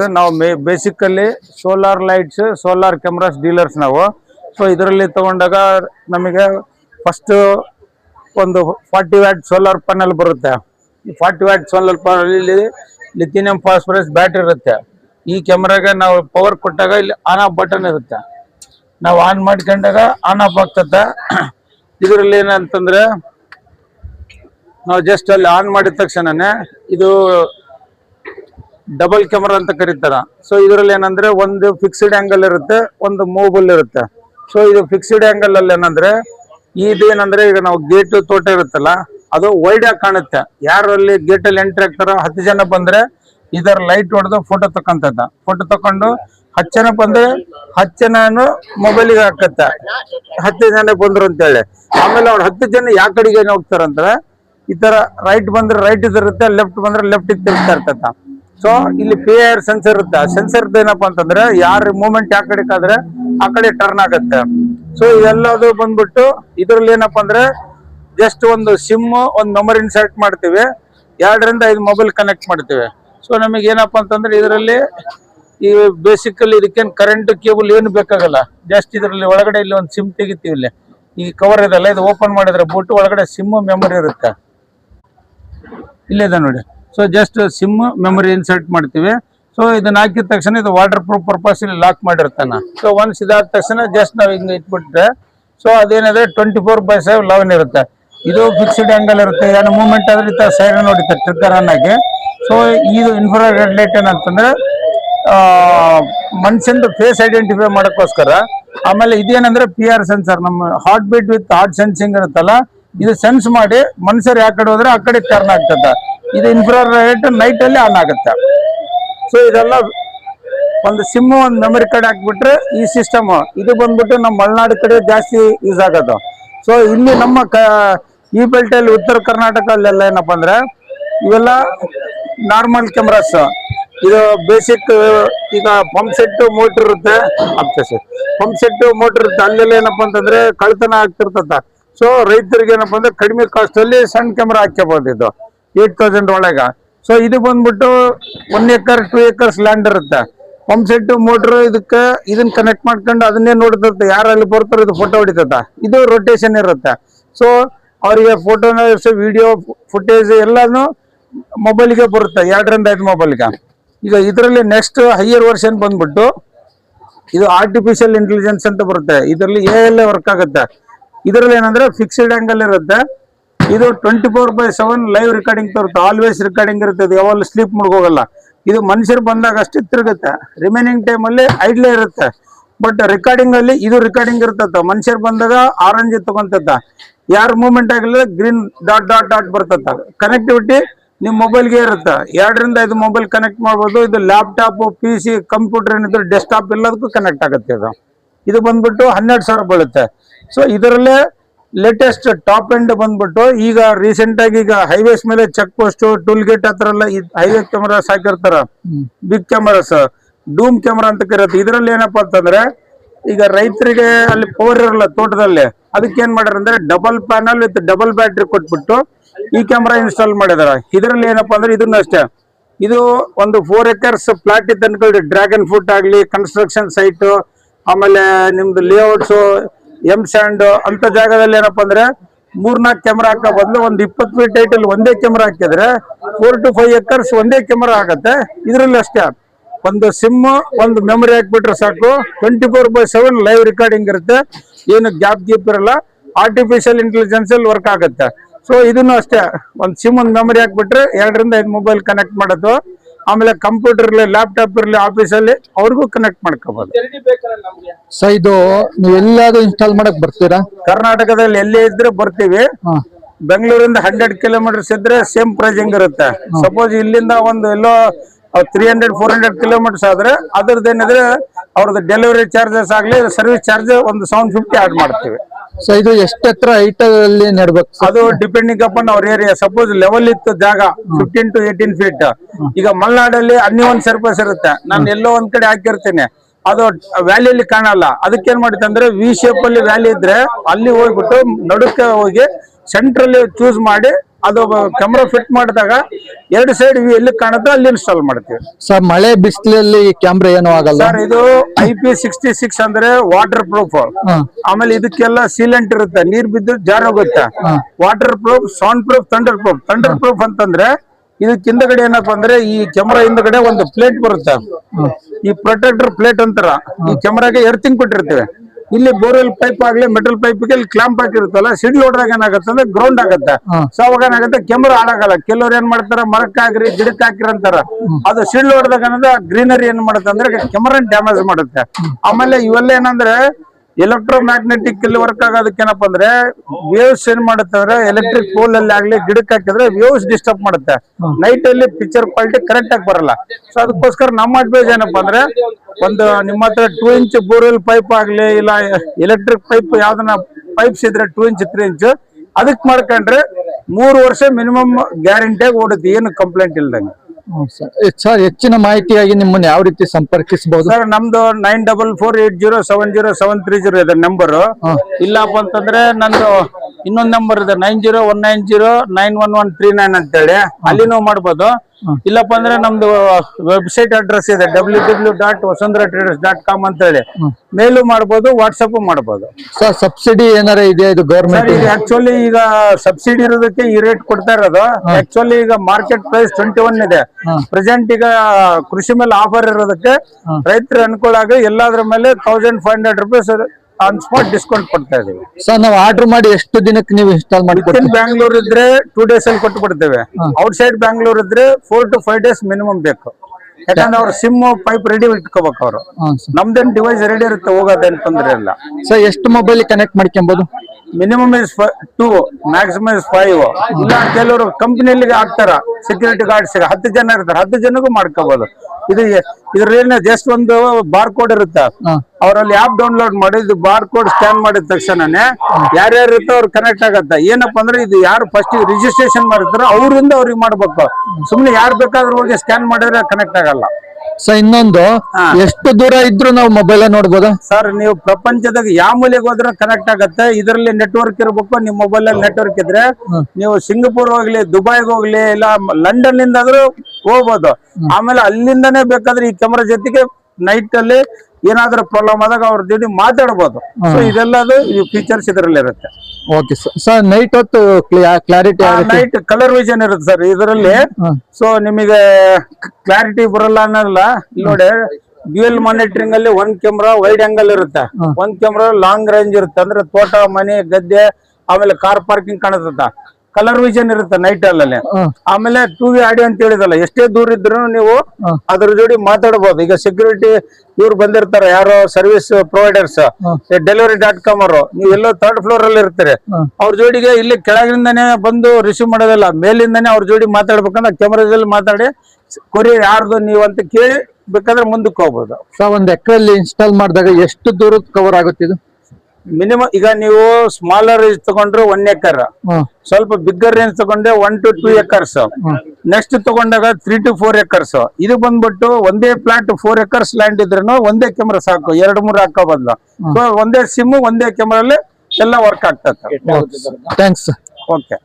ನಾವು May basically solar lights solar cameras dealers ನಾವು. So ಇದರಲ್ಲಿ ತಗೊಂಡಾಗ ನಮಗೆ ಫಸ್ಟ್ ಒಂದು ಫಾರ್ಟಿ ವ್ಯಾಟ್ ಸೋಲಾರ್ ಪ್ಯಾನಲ್ ಬರುತ್ತೆ. ಈ ಫಾರ್ಟಿ ವ್ಯಾಟ್ ಸೋಲಾರ್ ಪ್ಯಾನಲಲ್ಲಿ ಲಿಥಿನಿಯಂ ಫಾಸ್ಫರಸ್ ಬ್ಯಾಟ್ರಿ ಇರುತ್ತೆ. ಈ ಕ್ಯಾಮ್ರಾಗೆ ನಾವು ಪವರ್ ಕೊಟ್ಟಾಗ ಇಲ್ಲಿ ಆನ್ ಆಫ್ ಬಟನ್ ಇರುತ್ತೆ. ನಾವು ಆನ್ ಮಾಡ್ಕೊಂಡಾಗ ಆನ್ ಆಫ್ ಆಗ್ತದೆ. ಇದರಲ್ಲಿ ಏನಂತಂದ್ರೆ, ನಾವು ಜಸ್ಟ್ ಅಲ್ಲಿ ಆನ್ ಮಾಡಿದ ತಕ್ಷಣನೇ ಇದು ಡಬಲ್ ಕ್ಯಾಮರಾ ಅಂತ ಕರೀತಾರ. ಸೊ ಇದರಲ್ಲಿ ಏನಂದ್ರೆ ಒಂದು ಫಿಕ್ಸ್ಡ್ ಆಂಗಲ್ ಇರುತ್ತೆ, ಒಂದು ಮೂವಬಲ್ ಇರುತ್ತೆ. ಸೊ ಇದು ಫಿಕ್ಸ್ಡ್ ಆಂಗಲ್ ಅಲ್ಲಿ ಏನಂದ್ರೆ ಇದೇನಂದ್ರೆ ಈಗ ನಾವು ಗೇಟ್ ತೋಟ ಇರುತ್ತಲ್ಲ, ಅದು ವೈಡ್ ಆಗಿ ಕಾಣುತ್ತೆ. ಯಾರು ಅಲ್ಲಿ ಗೇಟ್ ಅಲ್ಲಿ ಎಂಟ್ರಿ ಆಗ್ತಾರೋ, ಹತ್ತು ಜನ ಬಂದ್ರೆ ಇದರ ಲೈಟ್ ಹೊಡೆದು ಫೋಟೋ ತಕ್ಕಂತ ಫೋಟೋ ತಕೊಂಡು ಹತ್ತು ಜನ ಬಂದ್ರೆ ಹತ್ತು ಜನನು ಮೊಬೈಲಿಗೆ ಹಾಕತ್ತೆ. ಹತ್ತು ಜನ ಬಂದ್ರು ಅಂತೇಳಿ. ಆಮೇಲೆ ಅವ್ರು ಹತ್ತು ಜನ ಯಾವ ಕಡೆಗೆ ಹೋಗ್ತಾರಂದ್ರೆ, ಈ ತರ ರೈಟ್ ಬಂದ್ರೆ ರೈಟ್ ಇರುತ್ತೆ ಲೆಫ್ಟ್ ಬಂದ್ರೆ ಲೆಫ್ಟ್ ಇದ್ದಿರ್ತಾ ಇರ್ತದ. ಸೊ ಇಲ್ಲಿ ಪಿ ಆರ್ ಸೆನ್ಸರ್ ಇರುತ್ತೆ ಸೆನ್ಸರ್ ಏನಪ್ಪಾ ಅಂತಂದ್ರೆ, ಯಾರ ಮೂವ್ಮೆಂಟ್ ಯಾವ ಕಡೆ ಆ ಕಡೆ ಟರ್ನ್ ಆಗುತ್ತೆ. ಸೊ ಇದೆಲ್ಲದು ಬಂದ್ಬಿಟ್ಟು ಇದ್ರಲ್ಲಿ ಏನಪ್ಪಾ ಅಂದ್ರೆ ಜಸ್ಟ್ ಒಂದು ಸಿಮ್ ಒಂದು ಮೆಮೊರಿ ಇನ್ಸರ್ಟ್ ಮಾಡ್ತೀವಿ. ಎರಡರಿಂದ ಐದು ಮೊಬೈಲ್ ಕನೆಕ್ಟ್ ಮಾಡ್ತೀವಿ. ಸೊ ನಮಗೆ ಏನಪ್ಪಾ ಅಂತಂದ್ರೆ, ಇದರಲ್ಲಿ ಈ ಬೇಸಿಕಲಿ ಇದಕ್ಕೇನು ಕರೆಂಟ್ ಕೇಬಲ್ ಏನು ಬೇಕಾಗಲ್ಲ. ಜಸ್ಟ್ ಇದರಲ್ಲಿ ಒಳಗಡೆ ಇಲ್ಲಿ ಒಂದು ಸಿಮ್ ತೆಗಿತೀವಿ ಇಲ್ಲಿ. ಈ ಕವರ್ ಇದೆಲ್ಲ ಇದು ಓಪನ್ ಮಾಡಿದ್ರೆ ಬುಟ್ಟು ಒಳಗಡೆ ಸಿಮ್ ಮೆಮೊರಿ ಇರುತ್ತೆ. ಇಲ್ಲಿದೆ ನೋಡಿ? So just SIM memory insert ಮಾಡ್ತೀವಿ. ಸೊ ಇದನ್ನ ಹಾಕಿದ ತಕ್ಷಣ ಇದು ವಾಟರ್ ಪ್ರೂಫ್ ಪರ್ಪಸ್ ಇಲ್ಲಿ ಲಾಕ್ ಮಾಡಿರ್ತಾನೆ. ಸೊ ಒನ್ಸ್ ಇದಾದ ತಕ್ಷಣ ಜಸ್ಟ್ ನಾವು ಹಿಂಗೆ ಇಟ್ಬಿಟ್ರೆ so ಅದೇನಿದೆ twenty four by seven eleven ಇರುತ್ತೆ. ಇದು ಫಿಕ್ಸ್ಡ್ ಆಂಗಲ್ ಇರುತ್ತೆ. ಏನೋ ಮೂವ್ಮೆಂಟ್ ಆದ್ರೆ ಇತರ ಸೈಡ್ ನೋಡುತ್ತೆ ಟ್ರಿಕ್ಕರ್ ಆಗಿ. ಸೊ ಇದು ಇನ್ಫ್ರಾರೆಡ್ ಲೈಟ್ ಏನಂತಂದ್ರೆ ಮನುಷ್ಯನ ಫೇಸ್ ಐಡೆಂಟಿಫೈ ಮಾಡೋಕ್ಕೋಸ್ಕರ, ಆಮೇಲೆ ಇದೇನಂದ್ರೆ ಪಿ ಆರ್ ಸೆನ್ಸರ್ ನಮ್ಮ heart beat with heart sensing ಇರುತ್ತಲ್ಲ, ಇದು ಸೆನ್ಸ್ ಮಾಡಿ ಮನುಷ್ಯರು ಯಾವ ಕಡೆ ಹೋದ್ರೆ ಆ ಕಡೆ ಟರ್ನ್ ಆಗ್ತದ. ಇದು ಇನ್ಫ್ರಾರೆಡ್ ನೈಟ್ ಅಲ್ಲಿ ಆನ್ ಆಗುತ್ತೆ. ಸೊ ಇದೆಲ್ಲ ಒಂದು ಸಿಮ್ ಒಂದು ಮೆಮರಿ ಕಾರ್ಡ್ ಹಾಕ್ಬಿಟ್ರೆ ಈ ಸಿಸ್ಟಮ್ ಇದು ಬಂದ್ಬಿಟ್ಟು ನಮ್ಮ ಮಲೆನಾಡು ಕಡೆ ಜಾಸ್ತಿ ಯೂಸ್ ಆಗೋದು. ಸೊ ಇಲ್ಲಿ ನಮ್ಮ ಕ, ಈ ಬೆಲ್ಟ್ ಅಲ್ಲಿ ಉತ್ತರ ಕರ್ನಾಟಕಲ್ಲೆಲ್ಲ ಏನಪ್ಪ ಅಂದ್ರೆ ಇವೆಲ್ಲ ನಾರ್ಮಲ್ ಕ್ಯಾಮ್ರಾಸ್ ಇದು ಬೇಸಿಕ್ ಈಗ ಪಂಪ್ ಸೆಟ್ ಮೋಟರ್ ಇರುತ್ತೆ. ಪಂಪ್ ಸೆಟ್ ಮೋಟರ್ ಇರುತ್ತೆ. ಅಲ್ಲೆಲ್ಲ ಏನಪ್ಪ ಅಂತಂದ್ರೆ ಕಳ್ತನ ಆಗ್ತಿರ್ತದ. ಸೊ ರೈತರಿಗೆ ಏನಪ್ಪಾ ಅಂದ್ರೆ ಕಡಿಮೆ ಕಾಸ್ಟ್ ಅಲ್ಲಿ ಸಣ್ಣ ಕ್ಯಾಮ್ರಾ ಹಾಕ್ಯಬಹುದು ಇದು. ಏಟ್ ತೌಸಂಡ್ ಒಳಗ. ಸೊ ಇದು ಬಂದ್ಬಿಟ್ಟು one acre two acres land ಇರುತ್ತೆ. ಪಂಪ್ ಸೆಟ್ ಮೋಟರ್ ಇದಕ್ಕೆ ಇದನ್ನ ಕನೆಕ್ಟ್ ಮಾಡ್ಕೊಂಡು ಅದನ್ನೇ ನೋಡ್ತಿರುತ್ತೆ. ಯಾರು ಅಲ್ಲಿ ಬರ್ತಾರೋ ಇದು ಫೋಟೋ ಹೊಡಿತದ ಇದು ರೊಟೇಷನ್ ಇರುತ್ತೆ. ಸೊ ಅವರಿಗೆ ಫೋಟೋನ ವಿಡಿಯೋ ಫುಟೇಜ್ ಎಲ್ಲಾನು ಮೊಬೈಲ್ಗೆ ಬರುತ್ತೆ. ಎರಡರಿಂದ ಐದು ಮೊಬೈಲ್ಗೆ ಈಗ ಇದರಲ್ಲಿ ನೆಕ್ಸ್ಟ್ ಹೈಯರ್ ವರ್ಷನ್ ಬಂದ್ಬಿಟ್ಟು ಇದು ಆರ್ಟಿಫಿಷಿಯಲ್ ಇಂಟೆಲಿಜೆನ್ಸ್ ಅಂತ ಬರುತ್ತೆ. ಇದರಲ್ಲಿ ಎ ಎಲ್ಲ ವರ್ಕ್ ಆಗುತ್ತೆ. ಇದರಲ್ಲಿ ಏನಂದ್ರೆ ಫಿಕ್ಸ್ಡ್ ಆಂಗಲ್ ಇರುತ್ತೆ. ಇದು twenty four by seven live recording ತರುತ್ತೆ always recording ಇರುತ್ತೆ ಇದು ಯಾವಾಗ ಸ್ಲೀಪ್ ಹೋಗಲ್ಲ ಇದು ಮನುಷ್ಯರು ಬಂದಾಗ ಅಷ್ಟೇ ತಿರುಗುತ್ತೆ. ರಿಮೈನಿಂಗ್ ಟೈಮ್ ಅಲ್ಲಿ ಐಡ್ಲೇ ಇರುತ್ತೆ. ಬಟ್ ರೆಕಾರ್ಡಿಂಗ್ ಅಲ್ಲಿ ಇದು ರೆಕಾರ್ಡಿಂಗ್ ಇರ್ತದ. ಮನುಷ್ಯರು ಬಂದಾಗ ಆರೆಂಜ್ ತಗೊಂತದ. ಯಾರು ಮೂವ್ಮೆಂಟ್ ಆಗಿಲ್ಲ ಗ್ರೀನ್ ಡಾಟ್ ಡಾಟ್ ಡಾಟ್ ಬರ್ತದ. ಕನೆಕ್ಟಿವಿಟಿ ನಿಮ್ ಮೊಬೈಲ್ಗೆ ಇರುತ್ತೆ. ಎರಡರಿಂದ ಐದು ಮೊಬೈಲ್ ಕನೆಕ್ಟ್ ಮಾಡ್ಬೋದು. ಇದು ಲ್ಯಾಪ್ಟಾಪ್ ಪಿ ಸಿ ಕಂಪ್ಯೂಟರ್ ಏನಿದ್ರೆ ಡೆಸ್ಕ್ಟಾಪ್ ಎಲ್ಲದಕ್ಕೂ ಕನೆಕ್ಟ್ ಆಗುತ್ತೆ ಇದು. ಇದು ಬಂದ್ಬಿಟ್ಟು ಹನ್ನೆರಡು ಸಾವಿರ ಬೀಳುತ್ತೆ. ಸೊ ಇದರಲ್ಲೇ ಲೇಟೆಸ್ಟ್ ಟಾಪ್ ಎಂಡ್ ಬಂದ್ಬಿಟ್ಟು ಈಗ ರೀಸೆಂಟ್ ಆಗಿ ಈಗ ಹೈವೇಸ್ ಮೇಲೆ ಚೆಕ್ ಪೋಸ್ಟ್ ಟೂಲ್ ಗೇಟ್ ಹತ್ರ ಎಲ್ಲ ಹೈವೇ ಕ್ಯಾಮರಾಸ್ ಹಾಕಿರ್ತಾರ ಬಿಗ್ ಕ್ಯಾಮರಾಸ್ ಡೂಮ್ ಕ್ಯಾಮರಾ ಅಂತ ಕರೀತಾರೆ ಇದರಲ್ಲಿ ಏನಪ್ಪಾ ಅಂತಂದ್ರೆ ಈಗ ರೈತರಿಗೆ ಅಲ್ಲಿ ಪವರ್ ಇರಲ್ಲ ತೋಟದಲ್ಲಿ. ಅದಕ್ಕೆ ಏನ್ ಮಾಡ್ಯಾರ ಅಂದ್ರೆ double panel with double battery ಕೊಟ್ಬಿಟ್ಟು ಈ ಕ್ಯಾಮ್ರಾ ಇನ್ಸ್ಟಾಲ್ ಮಾಡಿದಾರ ಇದರಲ್ಲಿ ಏನಪ್ಪಾ ಅಂದ್ರೆ ಇದನ್ನ ಅಷ್ಟೇ. ಇದು ಒಂದು ಫೋರ್ ಎಕರ್ಸ್ ಪ್ಲಾಟ್ ಇದ್ದ ಅನ್ಕೊಳ್ಳಿ ಡ್ರ್ಯಾಗನ್ ಫ್ರೂಟ್ ಆಗ್ಲಿ ಕನ್ಸ್ಟ್ರಕ್ಷನ್ ಸೈಟ್ ಆಮೇಲೆ ನಿಮ್ದು ಲೇಔಟ್ಸ್ ಎಂ ಸ್ಯಾಂಡ್ ಅಂತ ಜಾಗದಲ್ಲಿ ಏನಪ್ಪಾ ಅಂದ್ರೆ ಮೂರ್ನಾಲ್ಕು ಕ್ಯಾಮ್ರಾ ಹಾಕೋ ಬದಲು ಒಂದು ಇಪ್ಪತ್ತು ಫೀಟ್ ಐಟ್ ಒಂದೇ ಕ್ಯಾಮ್ರಾ ಹಾಕಿದ್ರೆ ಫೋರ್ ಟು ಫೈವ್ ಎಕರ್ಸ್ ಒಂದೇ ಕ್ಯಾಮ್ರಾ ಆಗತ್ತೆ. ಇದರಲ್ಲಿ ಅಷ್ಟೇ. ಒಂದು ಸಿಮ್ ಒಂದು ಮೆಮೊರಿ ಹಾಕ್ಬಿಟ್ರೆ ಸಾಕು. Twenty four by seven live recording ಇರುತ್ತೆ. ಏನು ಗ್ಯಾಪ್ ಗೀಪ್ ಇರಲ್ಲ. ಆರ್ಟಿಫಿಷಿಯಲ್ ಇಂಟೆಲಿಜೆನ್ಸ್ ಅಲ್ಲಿ ವರ್ಕ್ ಆಗುತ್ತೆ. ಸೊ ಇದನ್ನು ಅಷ್ಟೇ. ಒಂದು ಸಿಮ್ ಒಂದು ಮೆಮೊರಿ ಹಾಕ್ಬಿಟ್ರೆ ಎರಡರಿಂದ ಐದು ಮೊಬೈಲ್ ಕನೆಕ್ಟ್ ಮಾಡೋದು. ಆಮೇಲೆ ಕಂಪ್ಯೂಟರ್ ಇರಲಿ ಲ್ಯಾಪ್ಟಾಪ್ ಇರಲಿ ಆಫೀಸಲ್ಲಿ ಅವ್ರಿಗೂ ಕನೆಕ್ಟ್ ಮಾಡ್ಕೋಬಹುದು ಸರ್ ಇದು ನೀವು ಎಲ್ಲಾದ್ರೂ ಇನ್ಸ್ಟಾಲ್ ಮಾಡಕ್ ಬರ್ತೀರಾ? ಕರ್ನಾಟಕದಲ್ಲಿ ಎಲ್ಲೇ ಇದ್ರೆ ಬರ್ತೀವಿ. ಬೆಂಗಳೂರಿಂದ ಹಂಡ್ರೆಡ್ ಕಿಲೋಮೀಟರ್ಸ್ ಇದ್ರೆ ಸೇಮ್ ಪ್ರೈಸಿಂಗ್ ಇರುತ್ತೆ. ಸಪೋಸ್ ಇಲ್ಲಿಂದ ಒಂದು ಎಲ್ಲೋ three hundred four hundred kilometres ಆದ್ರೆ ಅದ್ರದ್ದು ಏನಿದ್ರೆ ಅವ್ರದ್ದು ಡೆಲಿವರಿ ಚಾರ್ಜಸ್ ಆಗಲಿ ಸರ್ವಿಸ್ ಚಾರ್ಜ್ ಒಂದು ಸೆವೆನ್ ಫಿಫ್ಟಿ ಆಡ್ ಮಾಡ್ತೀವಿ. ಸೊ ಇದು ಎಷ್ಟು ಹತ್ರ ಹೈಟ್ ಅಲ್ಲಿ ನೆಡ್ಬೇಕು ಅದು ಡಿಪೆಂಡಿಂಗ್ ಅಪಾನ್ ಅವ್ರ ಏರಿಯಾ ಸಪೋಸ್ ಲೆವೆಲ್ ಇತ್ತು ಜಾಗ ಫಿಫ್ಟೀನ್ ಟು ಏಟೀನ್ ಫೀಟ್ ಈಗ ಮಲೆನಾಡಲ್ಲಿ ಒಂದ್ ಸರ್ಪಸ್ ಇರುತ್ತೆ. ನಾನು ಎಲ್ಲೋ ಒಂದ್ ಕಡೆ ಹಾಕಿರ್ತೀನಿ. ಅದು ವ್ಯಾಲಿಯಲ್ಲಿ ಕಾಣಲ್ಲ. ಅದಕ್ಕೆ ಏನ್ ಮಾಡುತ್ತೆ ಅಂದ್ರೆ ವಿ ಶೇಪ್ ಅಲ್ಲಿ ವ್ಯಾಲಿ ಇದ್ರೆ ಅಲ್ಲಿ ಹೋಗ್ಬಿಟ್ಟು ನಡುಕ್ಕೆ ಹೋಗಿ ಸೆಂಟ್ರಲ್ಲಿ ಚೂಸ್ ಮಾಡಿ ಅದು ಕ್ಯಾಮ್ರಾ ಫಿಟ್ ಮಾಡಿದಾಗ ಎರಡು ಸೈಡ್ ಎಲ್ಲಿ ಕಾಣುತ್ತೋ ಅಲ್ಲಿ ಇನ್ಸ್ಟಾಲ್ ಮಾಡ್ತೀವಿ. ಸರ್ ಮಳೆ ಬಿಸಿಲಲ್ಲಿ ಕ್ಯಾಮ್ರಾ ಏನು ಆಗಲ್ಲ. ಸರ್ ಇದು ಐ ಪಿ ಸಿಕ್ಸ್ಟಿ ಸಿಕ್ಸ್ ಅಂದ್ರೆ ವಾಟರ್ ಪ್ರೂಫ್ ಆಮೇಲೆ ಇದಕ್ಕೆಲ್ಲ ಸೀಲೆಂಟ್ ಇರುತ್ತೆ. ನೀರ್ ಬಿದ್ದು ಜಾರ್ ಹೋಗುತ್ತೆ. Water proof sound proof thunder proof thunder proof ಅಂತಂದ್ರೆ ಇದಕ್ಕೆ ಹಿಂದಗಡೆ ಏನಪ್ಪಾ ಅಂದ್ರೆ ಈ ಕ್ಯಾಮ್ರಾ ಹಿಂದಗಡೆ ಒಂದು ಪ್ಲೇಟ್ ಬರುತ್ತೆ. ಈ ಪ್ರೊಟೆಕ್ಟರ್ ಪ್ಲೇಟ್ ಅಂತಾರ. ಈ ಕ್ಯಾಮ್ರಾಗೆ ಎರ್ತಿಂಗ್ ಕೊಟ್ಟಿರ್ತೀವಿ. ಇಲ್ಲಿ ಬೋರ್ವೆಲ್ ಪೈಪ್ ಆಗ್ಲಿ ಮೆಟಲ್ ಪೈಪ್ಗೆ ಇಲ್ಲಿ ಕ್ಲಾಂಪ್ ಹಾಕಿರುತ್ತಲ್ಲ ಸಿಡ್ಲ್ ಹೊಡೆದಾಗ ಏನಾಗುತ್ತೆ ಅಂದ್ರೆ ಗ್ರೌಂಡ್ ಆಗುತ್ತೆ. ಸೊ ಅವಾಗ ಏನಾಗುತ್ತೆ ಕೆಮರ ಹಾಳಾಗಲ್ಲ ಕೆಲವ್ರು ಏನ್ ಮಾಡ್ತಾರ ಮರಕ್ಕಾಗ್ರಿ ಗಿಡಕ್ಕೆ ಹಾಕಿರಿ ಅಂತಾರ. ಅದು ಸಿಡ್ಲ್ ಹೊಡೆದಾಗ ಏನಂದ್ರೆ ಗ್ರೀನರಿ ಏನ್ ಮಾಡುತ್ತೆ ಅಂದ್ರೆ ಕೆಮರನ್ ಡ್ಯಾಮೇಜ್ ಮಾಡುತ್ತೆ. ಆಮೇಲೆ ಇವೆಲ್ಲ ಏನಂದ್ರೆ ಎಲೆಕ್ಟ್ರೋ ಮ್ಯಾಗ್ನೆಟಿಕ್ ಇಲ್ಲಿ ವರ್ಕ್ ಆಗೋದಕ್ಕೆ ಏನಪ್ಪಾ ಅಂದ್ರೆ ವೇವ್ಸ್ ಏನ್ ಮಾಡುತ್ತೆ ಅಂದ್ರೆ ಎಲೆಕ್ಟ್ರಿಕ್ ಪೋಲ್ ಅಲ್ಲಿ ಆಗ್ಲಿ ಗಿಡಕ್ಕೆ ಹಾಕಿದ್ರೆ ವೇವ್ಸ್ ಡಿಸ್ಟರ್ಬ್ ಮಾಡುತ್ತೆ. ನೈಟ್ ಅಲ್ಲಿ ಪಿಕ್ಚರ್ ಕ್ವಾಲಿಟಿ ಕರೆಕ್ಟ್ ಆಗಿ ಬರಲ್ಲ. ಸೊ ಅದಕ್ಕೋಸ್ಕರ ನಮ್ಮ ಅಡ್ವೈಸ್ ಏನಪ್ಪಾ ಅಂದ್ರೆ ಒಂದು ನಿಮ್ಮ ಹತ್ರ ಟೂ ಇಂಚ್ ಬೋರ್ವೆಲ್ ಪೈಪ್ ಆಗ್ಲಿ ಇಲ್ಲ ಎಲೆಕ್ಟ್ರಿಕ್ ಪೈಪ್ ಯಾವ್ದನ್ನ ಪೈಪ್ಸ್ ಇದ್ರೆ ಟೂ ಇಂಚ್ ತ್ರೀ ಇಂಚ್ ಅದಕ್ಕೆ ಮಾಡ್ಕೊಂಡ್ರೆ ಮೂರು ವರ್ಷ ಮಿನಿಮಮ್ ಗ್ಯಾರಂಟಿಯಾಗಿ ಓಡುತ್ತೆ. ಏನು ಕಂಪ್ಲೇಂಟ್ ಇಲ್ದಂಗೆ. ಸರ್. ಹೆಚ್ಚಿನ ಮಾಹಿತಿಯಾಗಿ ನಿಮ್ಮನ್ನ ಯಾವ ರೀತಿ ಸಂಪರ್ಕಿಸಬಹುದು? ಸರ್ ನಮ್ದು nine double four eight zero seven zero seven three zero ಇದೆ ನಂಬರ್ ಇಲ್ಲಪ್ಪ ಅಂತಂದ್ರೆ ನಂದು ಇನ್ನೊಂದ್ ನಂಬರ್ ಇದೆ nine zero one nine zero nine one one three nine ಅಂತೇಳಿ. ಅಲ್ಲಿನೂ ಮಾಡ್ಬೋದು. ಇಲ್ಲಪ್ಪ ಅಂದ್ರೆ ನಮ್ದು ವೆಬ್ಸೈಟ್ ಅಡ್ರೆಸ್ ಇದೆ W W dot Vasundhara traders dot com ಅಂತೇಳಿ ಮೇಲು ಮಾಡಬಹುದು ವಾಟ್ಸಪ್ ಮಾಡ್ಬೋದು. ಸರ್ ಸಬ್ಸಿಡಿ ಏನಾರ ಇದೆ ಇದು ಗೌರ್ಮೆಂಟ್ ಆಕ್ಚುಲಿ ಈಗ ಸಬ್ಸಿಡಿ ಇರೋದಕ್ಕೆ ಈ ರೇಟ್ ಕೊಡ್ತಾ ಇರೋದು. ಆಕ್ಚುಲಿ ಈಗ ಮಾರ್ಕೆಟ್ ಪ್ರೈಸ್ ಟ್ವೆಂಟಿ ಒನ್ ಇದೆ ಪ್ರೆಸೆಂಟ್ ಈಗ ಕೃಷಿ ಮೇಲೆ ಆಫರ್ ಇರೋದಕ್ಕೆ ರೈತರ ಅನುಕೂಲ ಆಗಿ ಎಲ್ಲಾದ್ರ ಮೇಲೆ thousand five hundred rupees on spot discount ಕೊಡ್ತಾ ಇದೀವಿ. ಸರ್ ನಾವು ಆರ್ಡರ್ ಮಾಡಿ ಎಷ್ಟು ದಿನಕ್ಕೆ ನೀವು ಇನ್ಸ್ಟಾಲ್ ಮಾಡಿ ಕೊಡ್ತೀವಿ ಬ್ಯಾಂಗ್ಳೂರ್ ಇದ್ರೆ ಟೂ ಡೇಸ್ ಅಲ್ಲಿ ಕೊಟ್ಟು ಬಿಡ್ತೇವೆ. ಔಟ್ ಸೈಡ್ ಬ್ಯಾಂಗ್ಳೂರ್ ಇದ್ರೆ four to five days minimum ಬೇಕು. ಯಾಕಂದ್ರೆ ಅವ್ರ ಸಿಮ್ ಪೈಪ್ ರೆಡಿ ಇಟ್ಕೋಬೇಕು ಅವರು. ನಮ್ದೇನ್ ಡಿವೈಸ್ ರೆಡಿ ಇರುತ್ತೆ ಹೋಗೋದೇನ್ ತೊಂದ್ರೆ ಇಲ್ಲ. ಸರ್ ಎಷ್ಟು ಮೊಬೈಲ್ ಕನೆಕ್ಟ್ ಮಾಡ್ಕೊಬಹುದು minimum is two maximum is five ಇಲ್ಲ ಕೆಲವರು ಕಂಪನಿಯಲ್ಲಿ ಹಾಕ್ತಾರ. ಸೆಕ್ಯೂರಿಟಿ ಗಾರ್ಡ್ಸ್ ಹತ್ತು ಜನ ಇರ್ತಾರೆ. ಹತ್ತು ಜನಗೂ ಮಾಡ್ಕೋಬಹುದು ಇದು ಇದ್ರಲ್ಲಿ ಜಸ್ಟ್ ಒಂದು ಬಾರ್ ಕೋಡ್ ಇರುತ್ತೆ ಅವರಲ್ಲಿ ಆಪ್ ಡೌನ್ಲೋಡ್ ಮಾಡಿ ಇದು ಬಾರ್ ಕೋಡ್ ಸ್ಕ್ಯಾನ್ ಮಾಡಿದ ತಕ್ಷಣನೇ ಯಾರ್ಯಾರು ಇರ್ತೋ ಅವ್ರು ಕನೆಕ್ಟ್ ಆಗತ್ತ. ಏನಪ್ಪಾ ಅಂದ್ರೆ ಇದು ಯಾರು ಫಸ್ಟ್ ರಿಜಿಸ್ಟ್ರೇಷನ್ ಮಾಡಿರ್ತಾರೋ ಅವರಿಂದ ಅವ್ರಿಗೆ ಮಾಡ್ಬೇಕು. ಸುಮ್ನೆ ಯಾರು ಬೇಕಾದ್ರೂ ಹೋಗಿ ಸ್ಕ್ಯಾನ್ ಮಾಡಿದ್ರೆ ಕನೆಕ್ಟ್ ಆಗಲ್ಲ. ಸರ್ ಇನ್ನೊಂದು. ಎಷ್ಟು ದೂರ ಇದ್ರು ನಾವು ಮೊಬೈಲ್ ನೋಡ್ಬೋದಾ? ಸರ್ ನೀವು ಪ್ರಪಂಚದಾಗ ಯಾವ ಮೂಲೆಗೆ ಹೋದ್ರೆ ಕನೆಕ್ಟ್ ಆಗತ್ತೆ. ಇದರಲ್ಲಿ ನೆಟ್ವರ್ಕ್ ಇರ್ಬೇಕು ನಿಮ್ ಮೊಬೈಲ್ ಅಲ್ಲಿ ನೆಟ್ವರ್ಕ್ ಇದ್ರೆ ನೀವು ಸಿಂಗಪುರ್ ಹೋಗ್ಲಿ ದುಬೈಗೆ ಹೋಗ್ಲಿ ಇಲ್ಲ ಲಂಡನ್ ಇಂದಾದ್ರೂ ಹೋಗ್ಬೋದು. ಆಮೇಲೆ ಅಲ್ಲಿಂದನೇ ಬೇಕಾದ್ರೆ ಈ ಕ್ಯಾಮ್ರಾ ಜೊತೆಗೆ ನೈಟ್ ಅಲ್ಲಿ ಏನಾದ್ರೂ ಪ್ರಾಬ್ಲಮ್ ಆದಾಗ ಅವ್ರ ಜೊತೆ ಮಾತಾಡಬಹುದು ಸೊ ಇದೆಲ್ಲದು ಫೀಚರ್ಸ್ ಇದರಲ್ಲಿ ಇರುತ್ತೆ ಓಕೆ ಸರ್ ನೈಟ್ ಹೊತ್ತು ಕ್ಲಾರಿಟಿ ನೈಟ್ ಕಲರ್ ವಿಷನ್ ಇರುತ್ತೆ ಸರ್ ಇದರಲ್ಲಿ. ಸೊ ನಿಮಗೆ ಕ್ಲಾರಿಟಿ ಬರಲ್ಲ ಅನ್ನಲ್ಲ. ನೋಡಿ ಡ್ಯೂಯಲ್ ಮಾನಿಟರಿಂಗ್ ಅಲ್ಲಿ ಒಂದ್ ಕ್ಯಾಮ್ರಾ ವೈಡ್ ಆಂಗಲ್ ಇರುತ್ತೆ. ಒಂದ್ ಕ್ಯಾಮ್ರಾ ಲಾಂಗ್ ರೇಂಜ್ ಇರುತ್ತೆ. ಅಂದ್ರೆ ತೋಟ ಮನೆ ಗದ್ದೆ ಆಮೇಲೆ ಕಾರ್ ಪಾರ್ಕಿಂಗ್ ಕಾಣಿಸುತ್ತ? ಕಲರ್ ವಿಷನ್ ಇರುತ್ತೆ ನೈಟ್ ಅಲ್ಲಲ್ಲಿ ಆಮೇಲೆ ಟೂ ವಿ ಆಡಿಯೋ ಅಂತ ಹೇಳಿದಲ್ಲ ಎಷ್ಟೇ ದೂರ ಇದ್ರು ನೀವು. ಅದ್ರ ಜೋಡಿ ಮಾತಾಡಬಹುದು ಈಗ ಸೆಕ್ಯೂರಿಟಿ ಇವ್ರು ಬಂದಿರ್ತಾರೆ ಯಾರೋ service providers delivery dot com ಅವರು. ನೀವು ಎಲ್ಲೋ ಥರ್ಡ್ ಫ್ಲೋರ್ ಅಲ್ಲಿ ಇರ್ತೀರಿ. ಅವ್ರ ಜೋಡಿಗೆ ಇಲ್ಲಿ ಕೆಳಗಿಂದಾನೆ ಬಂದು ರಿಸೀವ್ ಮಾಡೋದಿಲ್ಲ. ಮೇಲಿಂದಾನೆ ಅವ್ರ ಜೋಡಿ ಮಾತಾಡ್ಬೇಕಂದ್ರೆ ಕ್ಯಾಮರಾದಲ್ಲಿ ಮಾತಾಡಿ ಕೊರಿಯರ್ ಯಾರ್ದು ನೀವು ಅಂತ ಕೇಳಿ ಬೇಕಾದ್ರೆ ಮುಂದಕ್ಕೆ ಹೋಗ್ಬೋದು. ಸರ್ ಒಂದ್ ಎಕರೆಲ್ಲಿ ಇನ್ಸ್ಟಾಲ್ ಮಾಡಿದಾಗ ಎಷ್ಟು ದೂರದ ಕವರ್ ಆಗುತ್ತೆ ಇದು? ಮಿನಿಮಮ್ ಈಗ ನೀವು ಸ್ಮಾಲರ್ ರೇಂಜ್ ತಗೊಂಡ್ರೆ ಒನ್ ಎಕರ್ ಸ್ವಲ್ಪ ಬಿಗ್ಗರ್ ರೇಂಜ್ ತಗೊಂಡ್ರೆ one to two acres next ತಗೊಂಡಾಗ ತ್ರೀ ಟು ಫೋರ್ ಎಕರ್ಸ್ ಇದು ಬಂದ್ಬಿಟ್ಟು ಒಂದೇ ಪ್ಲಾಟ್ ಫೋರ್ ಎಕರ್ಸ್ ಲ್ಯಾಂಡ್ ಇದ್ರೂ ಒಂದೇ ಕ್ಯಾಮ್ರಾ ಸಾಕು. ಎರಡು ಮೂರು ಹಾಕೋ ಬದಲು. ಸೊ ಒಂದೇ ಸಿಮ್ ಒಂದೇ ಕ್ಯಾಮ್ರಲ್ಲಿ ಎಲ್ಲ ವರ್ಕ್ ಆಗ್ತದೆ ಥ್ಯಾಂಕ್ಸ್ ಓಕೆ